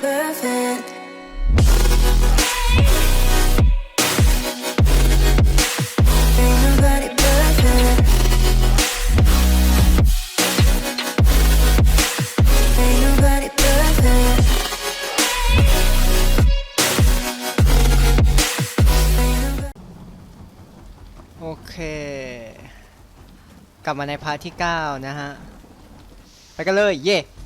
perfect. กลับมาในพาร์ทที่ 9 นะฮะ ไปกันเลย เย่ yeah!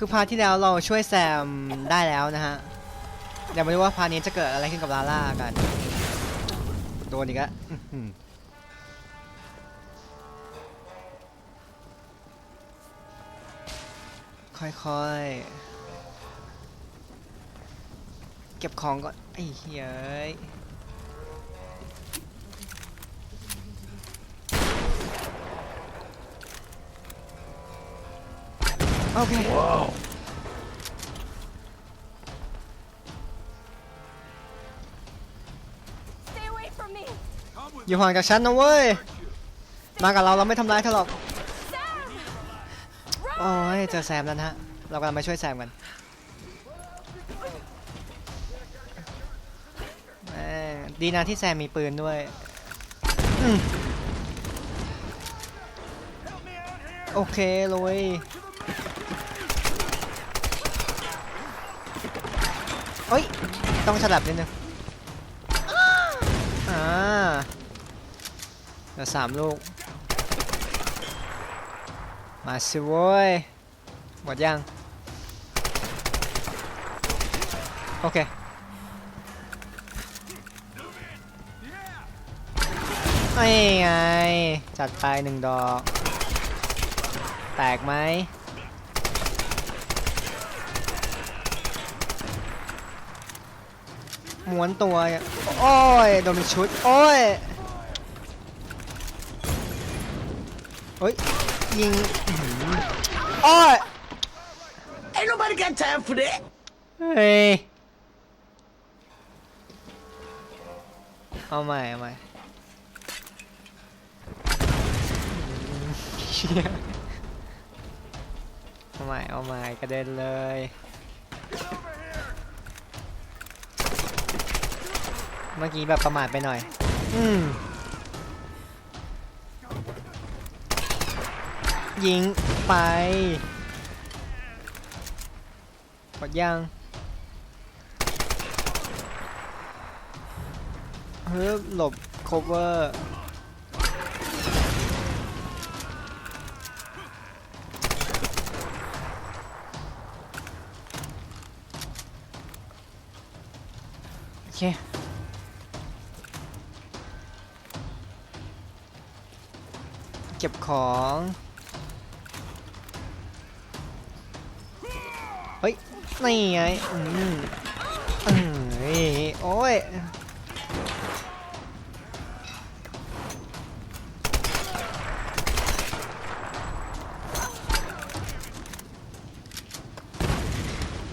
คือพาที่แล้วเราช่วยแซมได้แล้วนะฮะ เดี๋ยวมาดูว่าพานี้จะเกิดอะไรขึ้นกับลาล่ากัน โดนอีกแล้วค่อยๆ เก็บของก่อนไอ้เฮ้ย เอ้ยโอเค Stay away from me! อยู่ห่างจากฉันนะเว้ย มากับเราเราไม่ทำร้ายเธอหรอก Sam! โอ้ยเจอแซมแล้วนะฮะ เรากำลังมาช่วยแซมกันแม่งดีนะที่แซมมีปืนด้วยอืมโอเคเลย เอ้ย ต้องฉลับนิดนึง อ่าเหลือสามลูก มาสิโว้ย หมดยัง โอเคไอ้ไง จัดไปหนึ่งดอก แตกไหม ม้วนตัวเนี่ยโอ้ยโดนเป็นชุด โอ้ยเฮ้ยยิงอื้อหือโอ้ย Ain't nobody got time for that. เฮ้ย เอาใหม่เอาใหม่อืมเชี่ยเอาใหม่เอาใหม่กระเด็นเลย เมื่อกี้แบบประมาทไปหน่อย อืมยิงไปหมดยังเฮ้ยหลบ cover โอเค เก็บของ เฮ้ย นี่ไง อืมอืมโอ้ย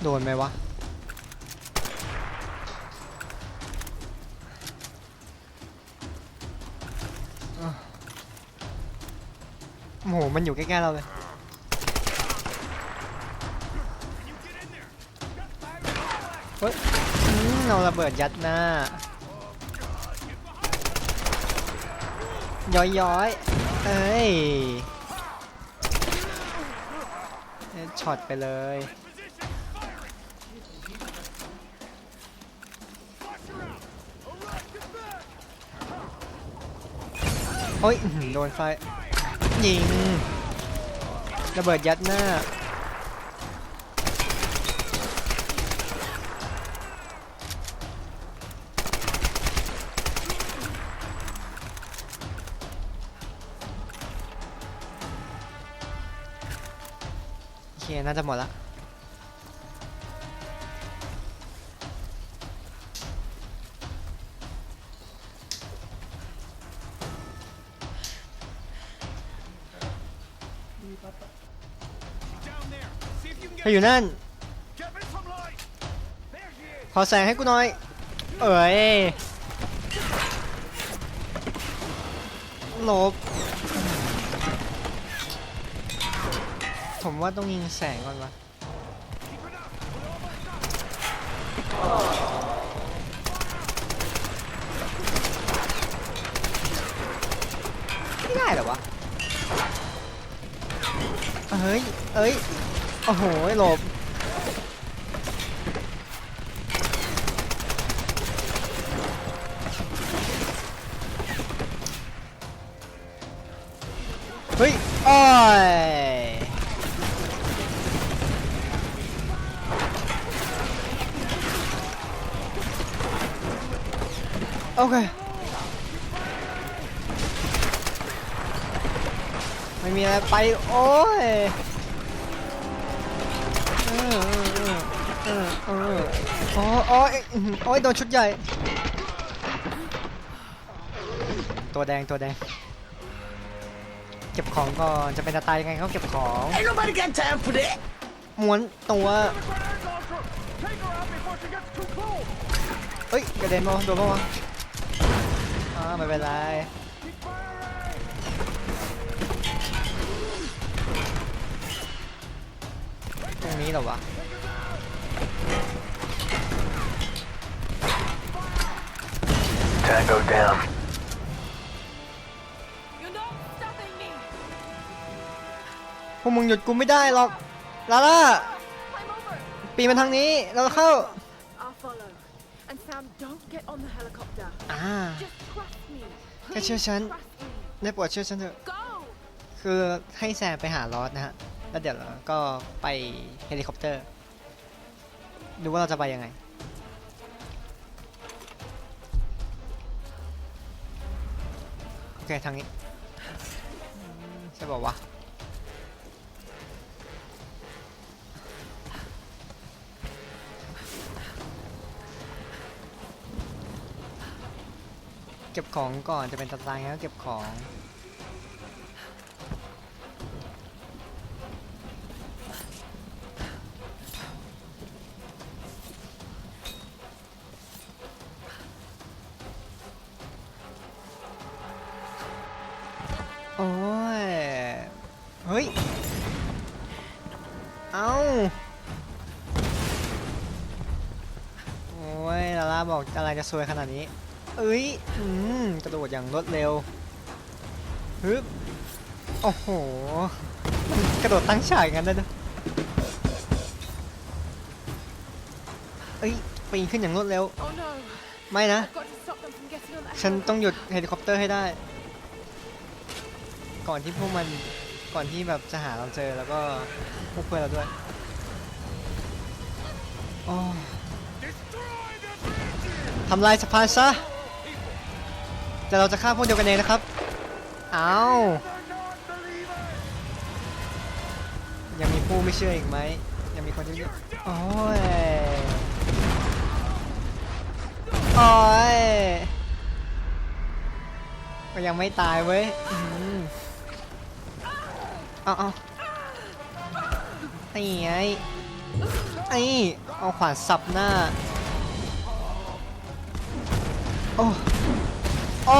โดนไหมวะ โอ้โห มันอยู่ใกล้ๆเราเลย เฮ้ยเอาระเบิดยัดหน้าย้อยย้อยๆ เอ้ยช็อตไปเลยโอ้ยโดนไฟ ยิง ระเบิดยัดหน้า โอเค น่าจะหมดละ ไปอยู่นั่น ขอแสงให้กูหน่อย เอ้ยหลบ ผมว่าต้องยิงแสงก่อนวะไม่ได้เหรอวะ เฮ้ย เอ้ย โอ้โหหลบเฮ้ยโอ้ยโอเค ไม่มีอะไรไป โอ้ย เออเออเออโอ้โอ้ยอื้อหือโอ้ยโดนชุดใหญ่ ตัวแดงตัวแดง เก็บของก่อนจะเป็นจะตายยังไงเขาเก็บของ Ain't nobody got time for that. ม้วนตัวเฮ้ยกระเด็นมาโดนมาวะอ่าไม่เป็นไรตรงนี้เหรอวะ down. You're not stopping me. พวกมึงหยุดกูไม่ได้หรอก ลาล่า Climb over. ปีนมาทางนี้ เราเข้า I'll follow. And Sam, don't get on the helicopter. อ่า Just trust me. แค่เชื่อ Please ฉัน trust me. ได้โปรดเชื่อฉันเถอะ Go. คือให้แซมไปหาลอสนะฮะ แล้วเดี๋ยวเราก็ไปเฮลิคอปเตอร์ ดูว่าเราจะไปยังไง เคทางนี้ ใช่บอกว่าวะเก็บของก่อนจะเป็นตารางแล้วเก็บของ โอ้ย เฮ้ย เอ้า โอ้ย ลาล่าบอกอะไรจะซวยขนาดนี้ เอ้ย อืม กระโดดอย่างรวดเร็ว ฮึบ โอ้โหมันกระโดดตั้งฉากอย่างนั้นเลยนะเอ้ย ปีนขึ้นอย่างรวดเร็ว Oh no. ไม่นะ I've got to stop them from getting on that ฉัน helicopter. ต้องหยุดเฮลิคอปเตอร์ให้ได้ ก่อนที่พวกมันก่อนที่แบบจะหาเราเจอแล้วก็พวกเพื่อนเราด้วยโอ้ทำลายสะพานซะแต่เราจะฆ่าพวกเดียวกันเองนะครับเอายังมีผู้ไม่เชื่ออีกไหมยังมีคนที่โอ้ยโอ้ยก็ยังไม่ตายเว้ย เอาเอาไอ้ไงไอ้เอาขวานสับหน้า โอ้โอ้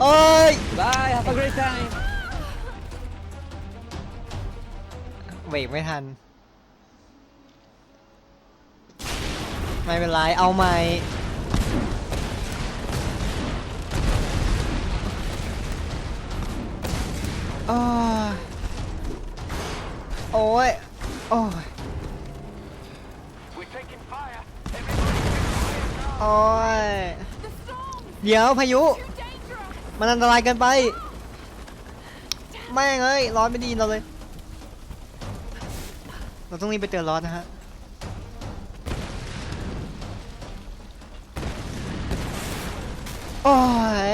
โอ้ย Bye, have a great time. เบรกไม่ทัน ไม่เป็นไร เอาใหม่ โอ้ย โอ้ย โอ้ย We're taking fire. โอ้ย The storm. เดี๋ยวพายุ Too dangerous. มันอันตรายเกินไป แม่งเอ้ยร้อนไม่ดีเราเลย เราต้องรีบไปเตือนร้อนนะฮะโอ้ย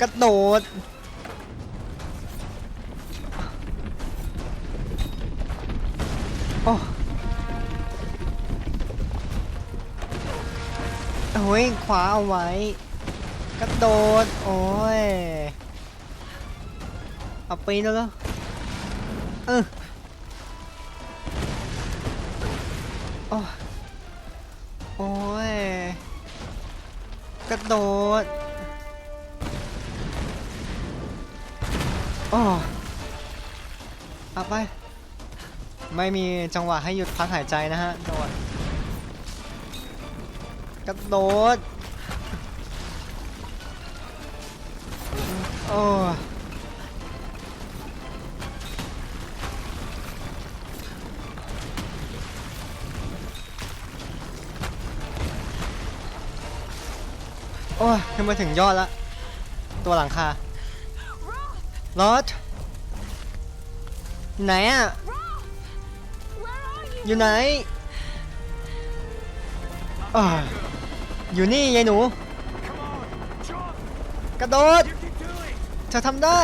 กระโดดโอ้โอ้ยขวาเอาไว้ กระโดด โอ้ย เอาปีนแล้วเอเออโอ้ย กระโดด โอ้เอาไป ไม่มีจังหวะให้หยุดพักหายใจนะฮะจังหวะกระโดดโอ้โอ้ยขึ้นมาถึงยอดแล้วตัวหลังคา รอดไหนอะอยู่ไหนออยู่นี่ยายหนู กระโดดเธอทำได้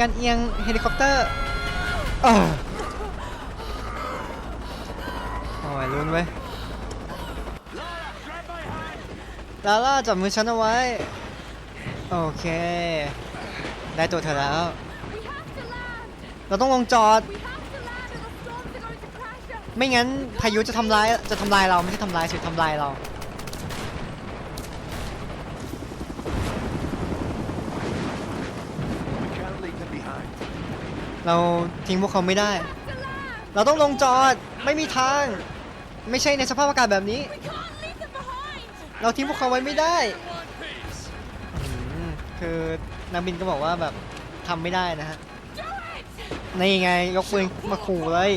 การเอียงเฮลิคอปเตอร์อ่าโอ้ยลุ้นไว้ย Grab my hand. ลาล่าจับมือฉันเอาไว้ โอเค ได้ตัวเธอแล้ว We have to land. เราต้องลงจอด We have to land, or the storms are going to crash us. ไม่งั้นพายุจะทำลาย จะทำลายเรา ไม่ใช่ทำลายสิทำลายเรา We can't leave them behind. เราทิ้งพวกเขาไม่ได้ เราต้องลงจอด ไม่มีทาง ไม่ใช่ในสภาพอากาศแบบนี้ เราทิ้งพวกเขาไว้ไม่ได้คือนักบินก็บอกว่าแบบทำไม่ได้นะฮะ นี่ไงยกปืนมาขู่เลย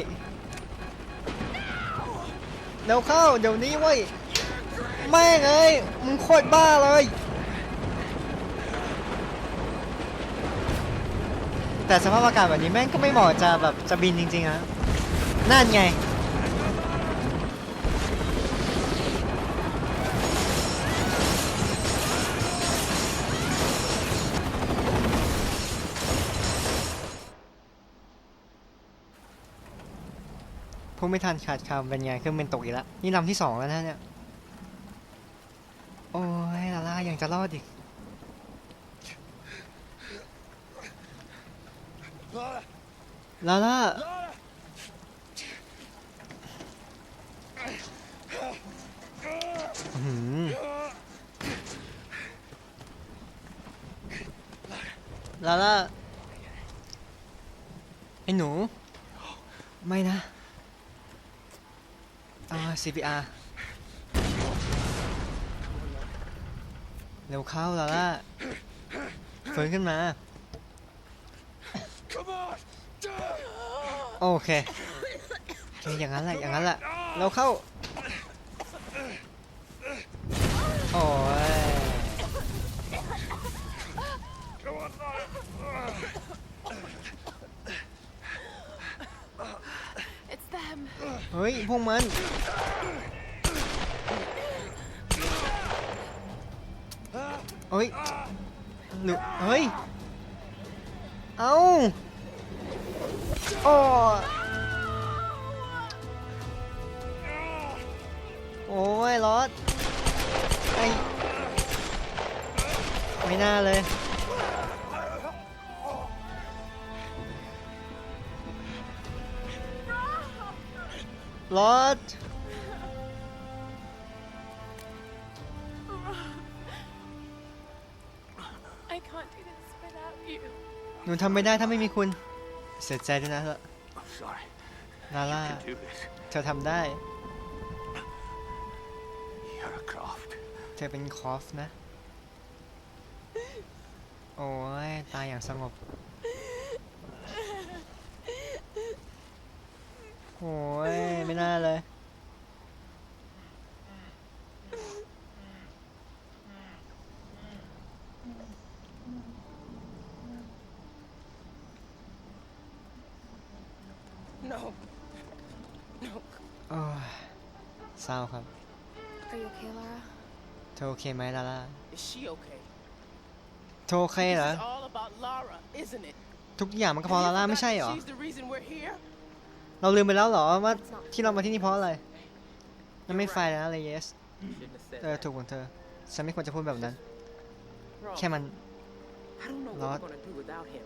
เร็วเข้าเดี๋ยวนี้เว้ยแม่งเอ้ยมึงโคตรบ้าเลย แต่สภาพอากาศแบบนี้แม่งก็ไม่เหมาะจะแบบจะบินจริงๆฮะนั่นไง พูดไม่ทันขาดคำเป็นไงเครื่องเป็นตกอีกแล้ว นี่ลำที่สองแล้วนะเนี่ย โอ้ยลาล่ายังจะรอดอีก ลาล่าลาล่าไอ้หนู ไม่นะอ่า CPR เร็วเข้าลาล่าฟื้นขึ้นมา Come on. โอเคโอเคอย่างนั้นแหละอย่างนั้นแหละเราเข้าโอ้ยเฮ้ยพวกมันเฮ้ยหนูเฮ้ย เอ้า โอ้โอ้ยรอดไอไม่น่าเลยรอด I can't do this without you. หนูทำไม่ได้ถ้าไม่มีคุณ เสียใจด้วยนะ I'm sorry. ลาล่า You can do this. เธอทำได้ You're a Croft. เธอเป็นคอฟนะ โอ้ย ตายอย่างสงบ โอ้ย ไม่น่าเลย No. No. โอ้ยเศร้าครับ Are you okay, Lara? เธอโอเคไหมลาล่า Is she okay? เธอโอเคเหรอ This is all about Lara, isn't it? ทุกอย่างมันก็เพราะลาล่าไม่ใช่เหรอ She's the reason we're here. เราลืมไปแล้วเหรอว่าที่เรามาที่นี่เพราะอะไรนั่นไม่ไฟล์นะเลย yes Shouldn't have said เออ that. ถูกของเธอ ฉันไม่ควรจะพูดแบบนั้น Rob, แค่มัน I don't know what Lot. we're gonna do without him.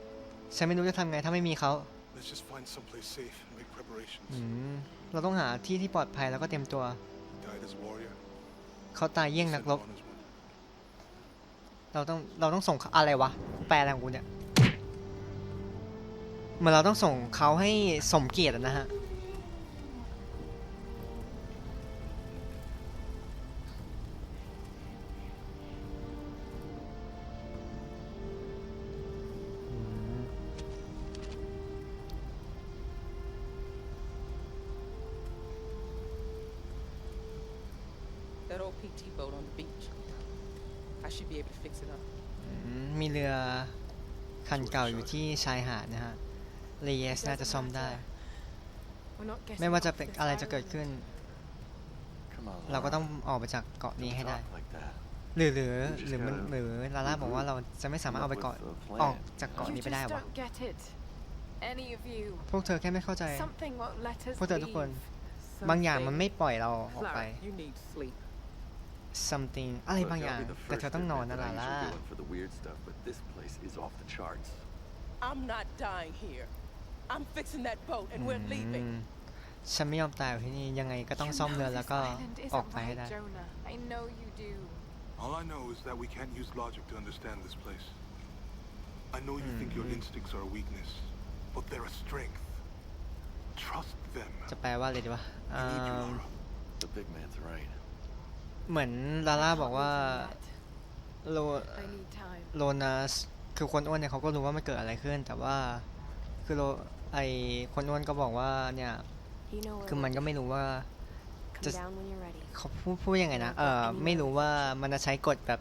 ฉันไม่รู้จะทำไงถ้าไม่มีเขา Let's just find someplace safe and make preparations. อืม เราต้องหาที่ที่ปลอดภัยแล้วก็เตรียมตัว He died as a warrior. เขาตายเยี่ยงนักรบ เราต้องเราต้องส่งอะไรวะ แปลอะไรของกูเนี่ยเหมือนเราต้องส่งเขาให้สมเกียรตินะฮะ old PT boat on the beach. I should be able to fix it up. อืมมีเรือคันเก่าอยู่ที่ชายหาดนะฮะเลเยสน่าจะซ่อมได้ We're not getting ไม่ว่าจะ off เป็น this อะไรจะเกิด island. ขึ้น Come on, เราก็ Lara. ต้องออกไปจากเกาะนี้ Don't ให้ได้ talk like that. หรือหรือหรือมันหรือลาล่าบอกว่าเราจะไม่สามารถเอาไปเกาะ Come up with a ออก plan. จากเกาะ You นี้ไปได้ just วะ don't get it. Any of you. พวกเธอแค่ไม่เข้าใจ Something won't let us พวกเธอทุกคน leave. บางอย่างมันไม่ปล่อยเราออกไป Clara, you need sleep. something อะไร Look, บางอ I'll ย่าง be the แต่เธอ first ต้อง to นอน admit นะ that ลา I ล่า usually go in for the weird stuff, but this place is off the charts. I'm not dying here. I'm fixing that boat and we're อื leaving. มฉันไม่ยอมตายอยู่ที่นี่ยังไงก็ต้อง You ซ่อม know เรือแล้ว this ก็ island isn't ออกไปให้ right, ได้ Jonah. I know you do. All I know is that we can't use logic to understand this place. I know you think your Mhm. instincts are a weakness, but they're a strength. Trust them. จะแปลว่าอะไรดีวะ I อ่า need you, Lara. The big man's right. เหมือนลาล่าบอกว่าโลโลนัสคือคนอ้วนเนี่ยเขาก็รู้ว่ามันเกิดอะไรขึ้น แต่ว่าคือโลไอคนอ้วนก็บอกว่าเนี่ยคือมันก็ไม่รู้ว่า Come just- down when you're ready. เขาพูดพูดยังไงนะเออไม่รู้ว่ามันจะใช้กฎแบบ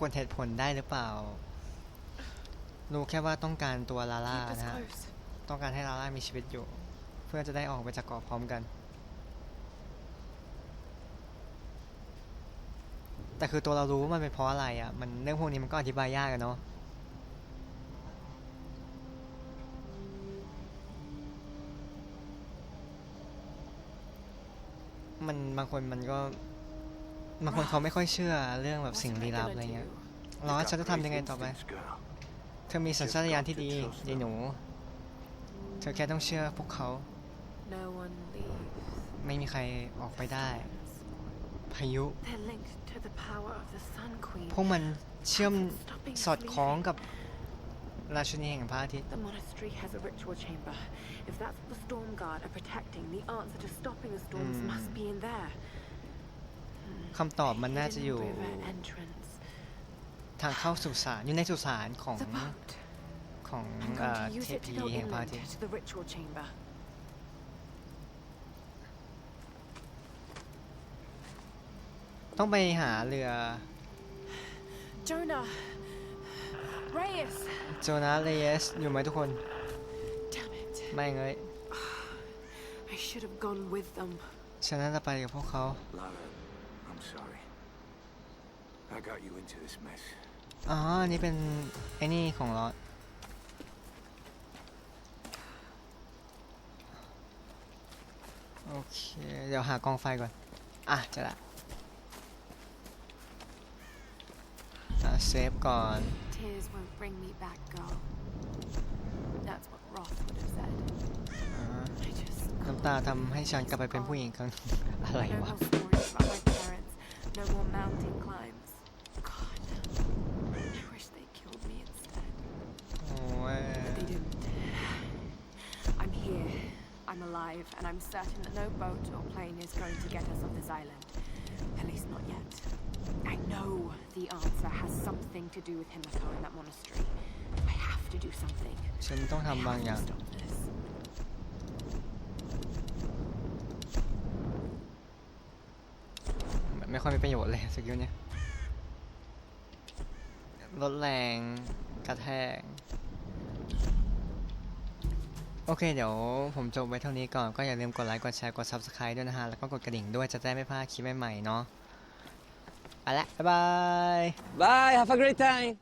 กฎเหตุผลได้หรือเปล่า รู้แค่ว่าต้องการตัวลาล่านะต้องการให้ลาล่ามีชีวิตอยู่ เพื่อจะได้ออกไปจากเกาะพร้อมกัน แต่คือตัวเรารู้ว่ามันเป็นเพราะอะไรอะ มันเรื่องพวกนี้มันก็อธิบายยากอะเนาะมันบางคนมันก็บางคนเขาไม่ค่อยเชื่อเรื่องแบบ What สิ่ง am I ลี้ลับ gonna อะไรเงี้ย do? รอ You ฉัน got จะทำยังไง crazy ต่อไป instincts, girl. เธอมีสัญชาตญาณที่ดียายหนู เธอแค่ต้องเชื่อพวกเขา No one leaves. ไม่มีใครออกไปได้ พายุ They're linked to the power of the Sun Queen. พวกมันเชื่อม Stopping us สอดคล้อง leaving. กับราชินีแห่งพระอาทิตย์ The monastery has a ritual chamber. If that's what the Storm Guard are protecting, the answer to stopping the storms Hmm. must be in there. คำตอบมันน่าจะอยู่ Hidden river entrance. ทางเข้าสุสานอยู่ในสุสานของ The boat. ของ I'm เอ่อ going to use เท it to พี go แห่งพระอา inland ทิตย์ to the ritual chamber. ต้องไปหาเรือ Jonah! Reyes! โจนาเลสอยู่ไหมทุกคน Damn it. ไม่เงย I should have gone with them. ฉันน่าจะไปกับพวกเขา Lara, I'm sorry. I got you into this mess. อ๋อ อันนี่เป็นไอ้นี่ของลอสโอเค เดี๋ยวหากองไฟก่อน อะเจะละ อะเซฟก่อน Tears won't bring me back, girl. That's what Roth would have said. อ่า I just น้ำตาทำให้ฉันกลับไปเป็นผู้หญิงอีกครั้ง อะไร No วะ more stories about my parents. No more mountain climbs. I'm alive, and I'm certain that no boat or plane is going to get us off this island. At least not yet. I know the answer has something to do with Himiko in that monastery. I have to do something. ฉันต้อง I ทำบาง have อ to ย่าง stop this. แบบไม่ค่อยมีประโยชน์เลยสกิลเนี่ยลดแรงกระแทก โอเค เดี๋ยวผมจบไว้เท่านี้ก่อน ก็อย่าลืมกดไลค์ กดแชร์ กด Subscribe ด้วยนะฮะ แล้วก็กดกระดิ่งด้วยจะได้ไม่พลาดคลิปใหม่ๆเนาะไปละ บ๊ายบาย Bye. Have a great time.